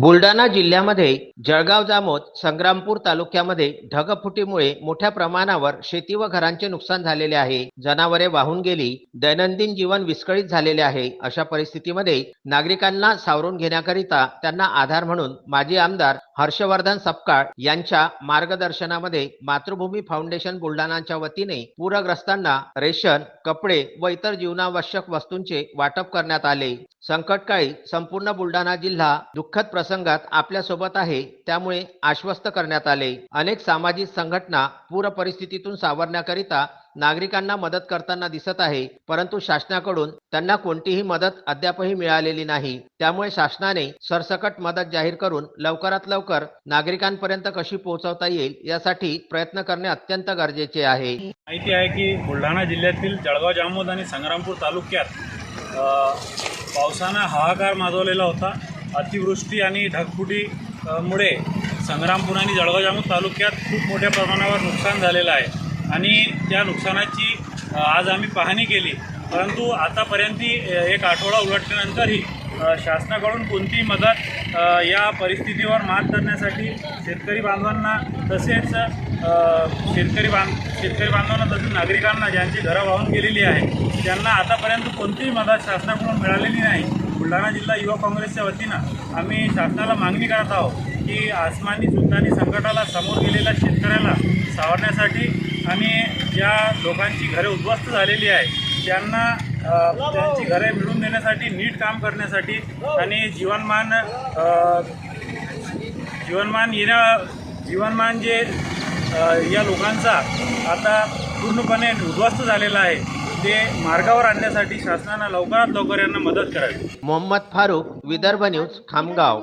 बुलढाणा जिल्ह्यामध्ये जळगाव जामोद संग्रामपूर तालुक्यामध्ये ढगफुटीमुळे मोठ्या प्रमाणावर शेती व घरांचे नुकसान झालेले आहे. जनावरे वाहून गेली दैनंदिन जीवन विस्कळीत झालेले आहे. अशा परिस्थितीमध्ये नागरिकांना सावरून घेण्याकरिता त्यांना आधार म्हणून माजी आमदार हर्षवर्धन सपकाळ यांच्या मार्गदर्शनामध्ये मातृभूमी फाउंडेशन बुलढाणाच्या वतीने पूरग्रस्तांना रेशन कपडे व इतर जीवनावश्यक वस्तूंचे वाटप करण्यात आले. संकटकाळी संपूर्ण बुलढाणा जिल्हा दुःखद प्रसंगात आपल्यासोबत आहे त्यामुळे आश्वस्त करण्यात आले. अनेक सामाजिक संघटना पूर परिस्थितीतून सावरण्याकरिता नागरिकांना मदत करताना दिसत आहे परंतु शासनाकडून त्यांना कोणतीही मदत अद्यापही मिळालेली नाही. त्यामुळे शासनाने सरसकट मदत जाहीर करून लवकरात लवकर नागरिकांपर्यंत कशी पोहोचवता येईल यासाठी प्रयत्न करणे अत्यंत गरजेचे आहे. माहिती आहे की बुलढाणा जिल्ह्यातील जळगाव जामोद आणि संग्रामपूर तालुक्यात पावसानं हाहाकार माजवलेला होता. अतिवृष्टी आणि ढगफुटीमुळे मुळे संग्रामपूर आणि जळगाव जामोद तालुक्यात खूप मोठ्या प्रमाणावर नुकसान झालेलं आहे. आणि त्या नुकसानाची आज आम्ही पाहणी केली. परंतु आतापर्यंत एक आठवडा उलटल्यानंतरही शासनाकडून कोणतीही मदत या परिस्थितीवर मात करण्यासाठी शेतकरी बांधवांना तसेच शेतकरी बांध शेतकरी बांधवांना तसेच नागरिकांना ज्यांची घरं वाहून गेलेली आहे त्यांना आतापर्यंत कोणतीही मदत शासनाकडून मिळालेली नाही. बुलढाणा जिल्हा युवा काँग्रेसच्या वतीनं आम्ही शासनाला मागणी करत आहोत की आसमानी सुतानी संकटाला समोर गेलेल्या शेतकऱ्याला सावरण्यासाठी आणि ज्या लोकांची घरे उद्ध्वस्त झालेली आहे त्यांना त्यांची घरे मिळवून देण्यासाठी नीट काम करण्यासाठी आणि जीवनमान जीवनमान येण्या जीवनमान जे या लोकांचा आता पूर्णपणे उद्ध्वस्त झालेला आहे ते मार्गावर आणण्यासाठी शासनानं लवकरात लवकर यांना मदत करावी. मोहम्मद फारूक विदर्भ न्यूज खामगाव.